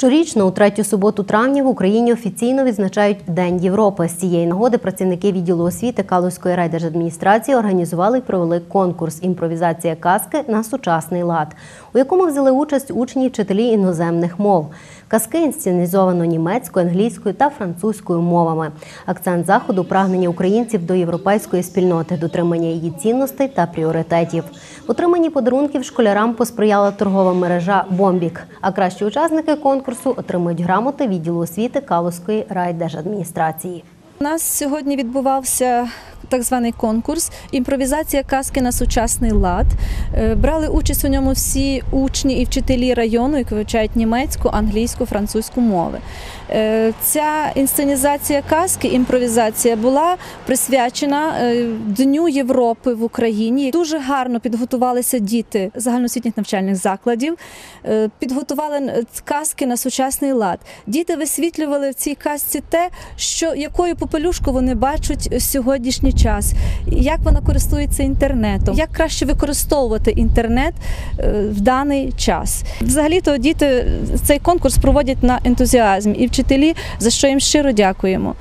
Щорічно, у третю суботу травня в Україні офіційно відзначають День Європи. З цієї нагоди працівники відділу освіти Калузької райдержадміністрації організували і провели конкурс Імпровізація казки на сучасний лад, у якому взяли участь учні і вчителі іноземних мов. Казки інсценізовано німецькою, англійською та французькою мовами. Акцент заходу прагнення українців до європейської спільноти, дотримання її цінностей та пріоритетів. В подарунків школярам посприяла торгова мережа Бомбік. А кращі учасники конкурсу отримують грамоти відділу освіти Калузької райдержадміністрації. У нас сьогодні відбувався так званий конкурс імпровізація казки на сучасний лад. Е, Брали участь у ньому всі учні і вчителі району, які вивчають німецьку, англійську, французьку мови. Е, Ця інсценізація казки, імпровізація була присвячена е, Дню Європи в Україні. Дуже гарно підготувалися діти загальноосвітніх навчальних закладів, підготували казки на сучасний лад. Діти висвітлювали в цій казці те, що якою попелюшку вони бачать сьогоднішній час, як вона користується інтернетом, як краще використовувати інтернет е, в даний час. Взагалі-то діти цей конкурс проводять на ентузіазмі і вчителі, за що їм щиро дякуємо.